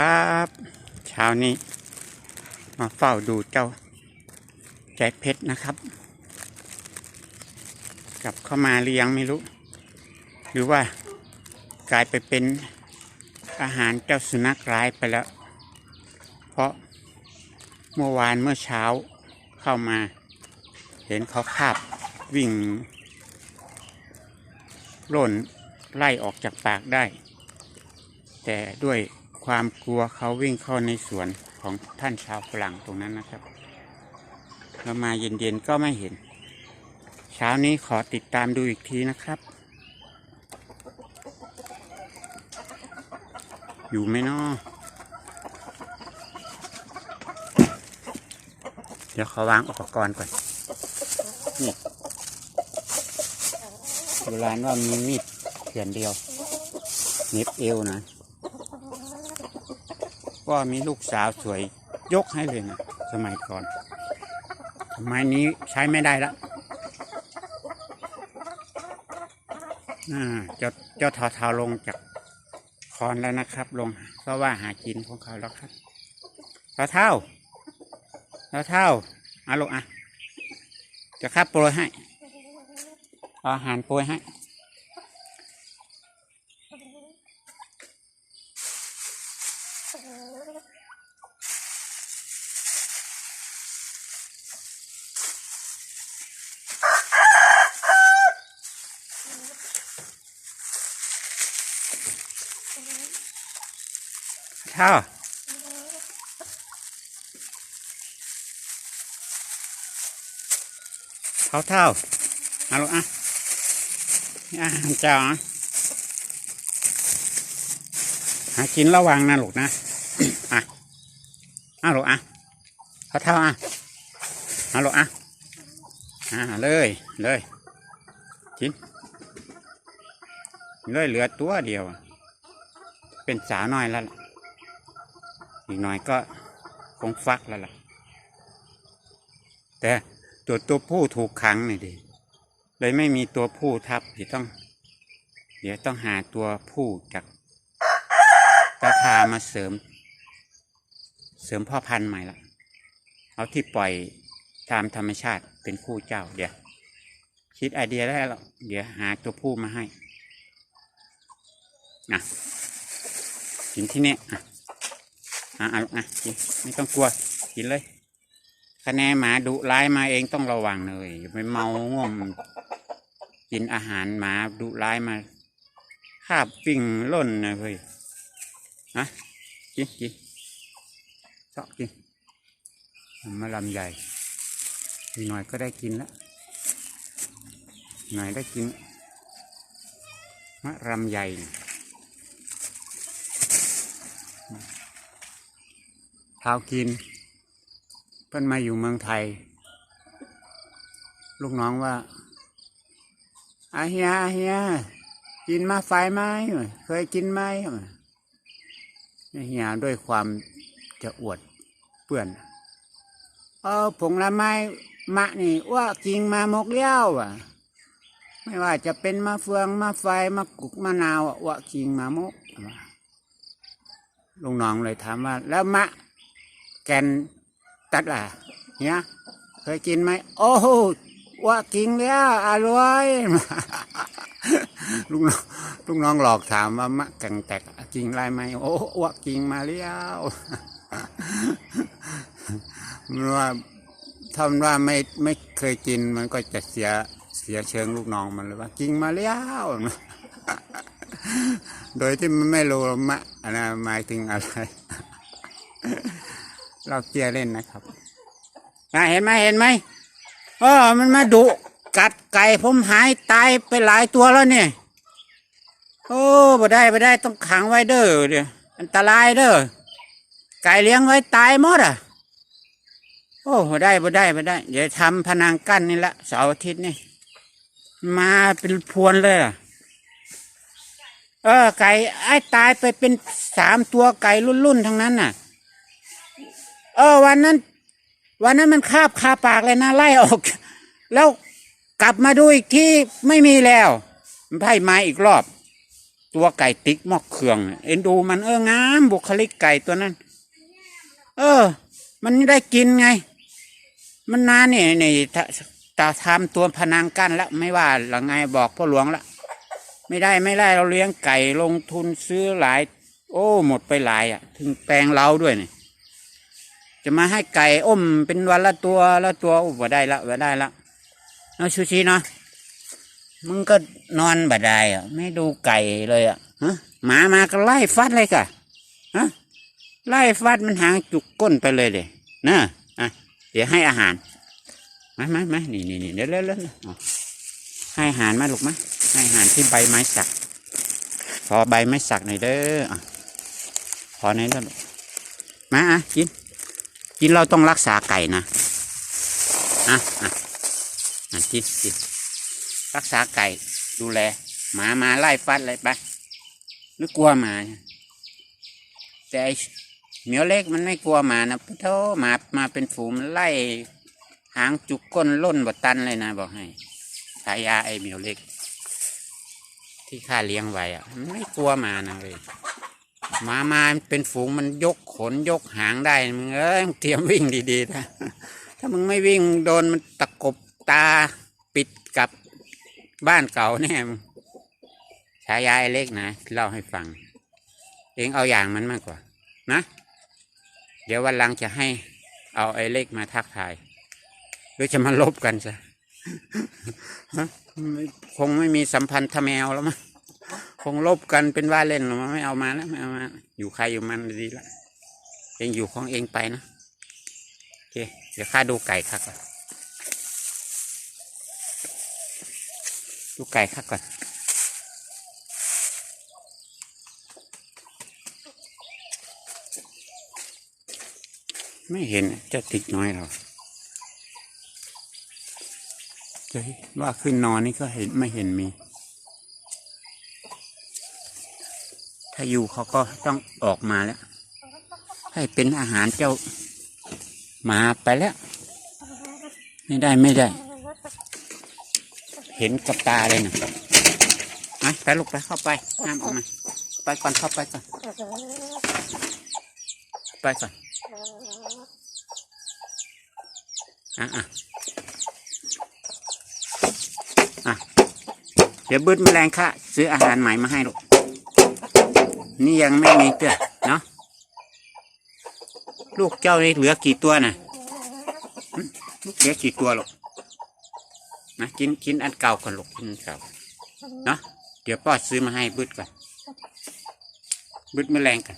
ครับเช้านี้ มาเฝ้าดูเจ้าใจเพชรนะครับ กลับเข้ามาหรือยังไม่รู้ หรือว่ากลายไปเป็นอาหารเจ้าสุนัขร้ายไปแล้ว เพราะเมื่อวานเมื่อเช้าเข้ามา เห็นเขาคาบวิ่งล่นไล่ออกจากปากได้ แต่ด้วย ความกลัวเขาวิ่งเข้าในสวนของท่านชาวฝรั่งตรงนั้นนะครับเรามาเย็นๆก็ไม่เห็น เช้านี้ขอติดตามดูอีกทีนะครับ อยู่ไหมนาะเดี๋ยวขอวางอุปกรณ์ก่อนนี่โบราณว่ามีมีดเถื่อนเดียวเน็บเอวนะ ก็มีลูกสาวสวยยกให้เลยนะสมัยก่อนสมัยนี้ใช้ไม่ได้ละอ่าเจ้าเจ้าเทาเทาลงจากคอนแล้วนะครับ ลงเพราะว่าหากินของเขาแล้วครับเทาเท่าเทาเท่าเอาลูกอะจะคับโปรยให้อาอาหารโปรยให้ เท่าเท่าเท่าเอาลูกอะน่าเจ้าอะหากินระวังนะลูกนะอะเอาลูกอะเท่าเท่าอะเอาลูกอะอ่าเลยเลยกินเลยเหลือตัวเดียว เป็นสาวน้อยแล้ว อีกหน่อยก็คงฟักแล้วล่ะ แต่ตัวตัวผู้ถูกขังนี่ดิเลยไม่มีตัวผู้ทับเดี๋ยวต้อง เดี๋ยวต้องหาตัวผู้จากตาทามาเสริม เสริมพ่อพันธุ์ใหม่ละเอาที่ปล่อยตามธรรมชาติเป็นคู่เจ้าเดี๋ยวคิดไอเดียได้แล้วเดี๋ยวหาตัวผู้มาให้นะกินที่นี้ยอะ อะเอาอะกินไม่ต้องกลัวกินเลยคะแนนหมาดุร้ายมาเองต้องระวังเลยอย่าไปเมาง่วมกินอาหารหมาดุร้ายมาคาบวิ่งล่นนะเฮ้ยฮะกินกินชอบกินมาลำใหญ่หน่อยก็ได้กินแล้วหน่อยได้กินมะรำใหญ่ เนี่ยเท้ากินเพิ่นมาอยู่เมืองไทย ลูกน้องว่าอาเฮียอาเฮียกินมาไฟไหมเคยกินไหมเฮียด้วยความจะอวดเปื่อนเออผงละไม้มะนี่ว่ากิงมามกเลี้ยวอะ ไม่ว่าจะเป็นมะเฟืองมะไฟมะกุกมะนาวว่ากิงมามกลุงน้องเลยถามว่า แล้วมะ แกนตัดล่ะเนี่ยเคยกินไหมโอ้โว่ากินแล้วอร่อยลุงน้องลุงน้องหลอกถามว่ามะแกงแตกกินไรไหมโอ้ว่ากินมาแล้วมันว่าถ้าว่าไม่ไม่เคยกินมันก็จะเสียเสียเชิงลูกน้องมันเลยว่ากินมาแล้วโดยที่มันไม่รู้มะอันนั้นหมายถึงอะไร เราเกียเล่นนะครับนะเห็นไหมเห็นไหมเออมันมาดุกัดไก่ผมหายตายไปหลายตัวแล้วเนี่ยโอ้บ่ได้บ่ได้ต้องขังไว้เด้อเดี๋ยอันตรายเด้อไก่เลี้ยงไว้ตายหมดอะ โอ้บ่ได้บ่ได้บ่ได้ เดี๋ยวทำพนังกั้นนี่ละเสาร์อาทิตย์นี่มาเป็นพวนเลยอะเออไก่ไอ้ตายไปเป็นสามตัวไก่รุ่นๆทั้งนั้นน่ะ เออวันนั้น วันนั้นมันคาบคาปากเลยนะไล่ออก แล้วกลับมาดูอีกที่ไม่มีแล้วมันไพ่มาอีกรอบ ตัวไก่ติ๊กมอกเครื่อง เอ็นดูมันเอองามบุคลิกไก่ตัวนั้น เออ มันได้กินไง มันนานนี่นี่ถ้าตาทำตัวพนังกั้นแล้วไม่ว่าหลังไงบอกพ่อหลวงละไม่ได้ไม่ได้เราเลี้ยงไก่ลงทุนซื้อหลาย โอ้ หมดไปหลายอะ ถึงแปลงเราด้วยนี่ จะมาให้ไก่อ้มเป็นวันละตัวละตัวโอ้บ่ได้ละบ่ได้ละเนาะชูชีเนาะมึงก็นอนบ่ได้อะไม่ดูไก่เลยอะฮะหมามาก็ไล่ฟัดเลยกะฮะไล่ฟัดมันหางจุกก้นไปเลยเดยนะอะเดี๋ยวให้อาหารมามามานี่นี่นี่เดี๋ยวเร็วเร็วเร็วเอาให้อาหารมาลูกมาให้อาหารที่ใบไม้สัก พอใบไม้สักหน่อยเด้อพอในอยเด้อลูกมาอะกิน กินเราต้องรักษาไก่นะอะอะอะกินกินรักษาไก่ดูแล หมามาไล่ฟัดเลยไปนึกกลัวหมา แต่ไอ้เหมียวเล็กมันไม่กลัวหมานะพุทโธหมามาเป็นฝูงไล่หางจุกก้นล่นบดตันเลยนะ บอกให้ฉายาไอ้เหมียวเล็ก ที่ข้าเลี้ยงไว้อะมันไม่กลัวหมานะเลย หมามาเป็นฝูงมันยกขนยกหางได้มึงเอ้ยเตรียมวิ่งดีๆนะถ้ามึงไม่วิ่งโดนมันตะกบตาปิดกับบ้านเก่าแน่มึงฉายาไอเล็กนะเล่าให้ฟัง เองเอาอย่างมันมากกว่า นะ เดี๋ยววันหลังจะให้เอาไอ้เล็กมาทักทายหรือจะมาลบกันซะฮะคงไม่มีสัมพันธ์ทแมวแล้วมั้ง คงลบกันเป็นว่าเล่นหรอไม่เอามาแล้วไม่เอามา อยู่ใครอยู่มันดีละเองอยู่ของเองไปนะโอเคเดี๋ยวข้าดูไก่ข้าก่อนดูไก่ข้าก่อนไม่เห็นจ้าติ๊กน้อยเราว่าขึ้นนอนนี่ก็เห็นไม่เห็นมีาอยู่เขาก็ต้องออกมาแล้ว ให้เป็นอาหารเจ้าหมาไปแล้ว ไม่ได้ไม่ได้ เห็นกับตาเลยนะไปไปลูกไปเข้าไปห้ามออกมาไปก่อนเข้าไปก่อนไปก่อนอะอะอะเดี๋ยวบืดแมลงค่ะ ซื้ออาหารใหม่มาให้ลูก นี่ยังไม่มีเตื้อเนาะลูกเจ้านี่เหลือกี่ตัวน่ะลูกเหลือกี่ตัวลูกนะกินกินอันเก่าก่อนลูกกินอันเก่าเนาะเดี๋ยวพ่อซื้อมาให้บืดก่อนบืดแมลงกัน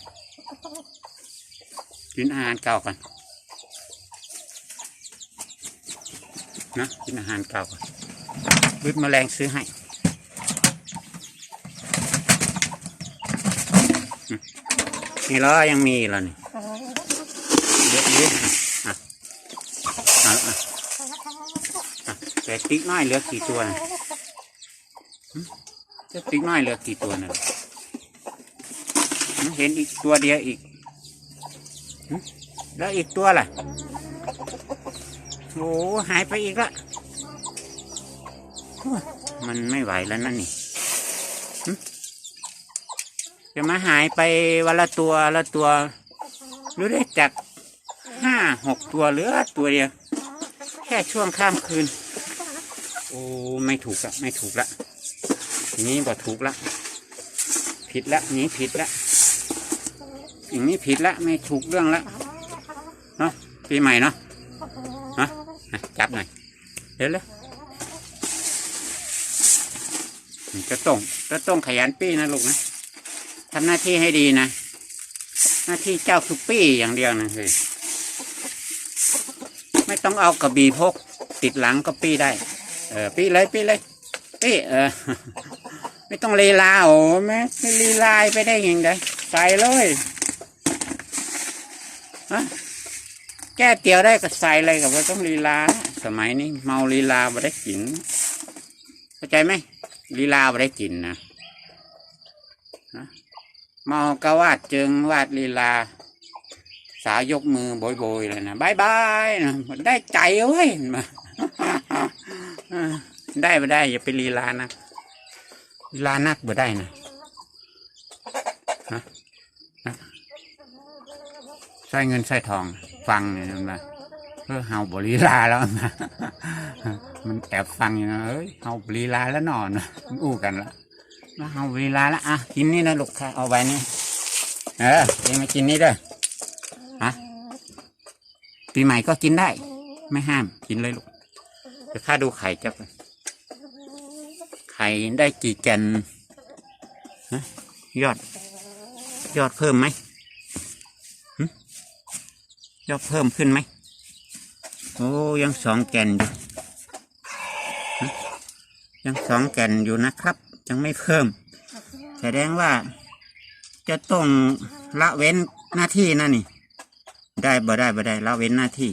กินอาหารเก่าก่อนนะกินอาหารเก่าก่อนบืดแมลงซื้อให้อืม นี่แล้วยังมีแล้วนี่เยอะเยอะอะอะอะแต่ติ๊กน้อยเหลือกี่ตัวนะจะติ๊กน้อยเหลือกี่ตัวนะเห็นอีกตัวเดียวอีกแล้วอีกตัวล่ะโอ้หายไปอีกละโอ้ยมันไม่ไหวแล้วนั่นนี่ จะมาหายไปวันละตัวละตัวหรือได้จากห้าหกตัวเหลือตัวเดียวแค่ช่วงข้ามคืน โอ้ไม่ถูกละไม่ถูกละอย่างนี้บ่ถูกละผิดละอย่างนี้ผิดละอย่างนี้ผิดละไม่ถูกเรื่องละเนาะปีใหม่เนาะฮะอะจับหน่อยเร็วเร็วจะต้องจะต้องขยันปีนะลูกนะ ทำหน้าที่ให้ดีนะ หน้าที่เจ้าคือปี้อย่างเดียวนะเฮ้ยไม่ต้องเอากระบี่พก ติดหลังก็ปี้ได้ เออปี้เลยปี้เลยปี้เออ ไม่ต้องลีลาโอ้แม่ไม่ลีลายไปได้ยังไงใส่เลยฮะแก้เตียวได้ก็ใส่เลยกับว่าต้องลีลา สมัยนี้เมาลีลาบ่ได้กินเข้าใจไหมลีลาบ่ได้กินนนะ เมากะวาดจิงวาดลีลา สายกมือโบยๆเลยนะบายบายนะมันได้ใจเว้ยมาได้บ่ได้ อย่าไปลีลานะลีลานักบ่ได้นะใส่เงินใส่ทอง ฟังเนี่ยมันมาเออเฮาบริลาแล้วนะมันแอบฟังอยู่นะเอ้ยเฮาบริลาแล้วนอนมันอู้กันแล้ว มาเฮาบริลาล้วอะกินนี่นะลูกค่ะเอาไว้นี่เออเองมากินนี่เด้อฮะปีใหม่ก็กินได้ ไม่ห้ามกินเลยลูกเดี๋ยวข้าดูไข่จับไข่ได้กี่แกนฮะยอด ยอดเพิ่มไหมยอดเพิ่มขึ้นไหมโอ้ยังสองแก่นอยู่ยังสองแก่นอยู่นะครับ ยังไม่เพิ่ม แสดงว่า จะต้องละเว้นหน้าที่นะนี่ ได้บ่ได้บ่ได้ละเว้นหน้าที่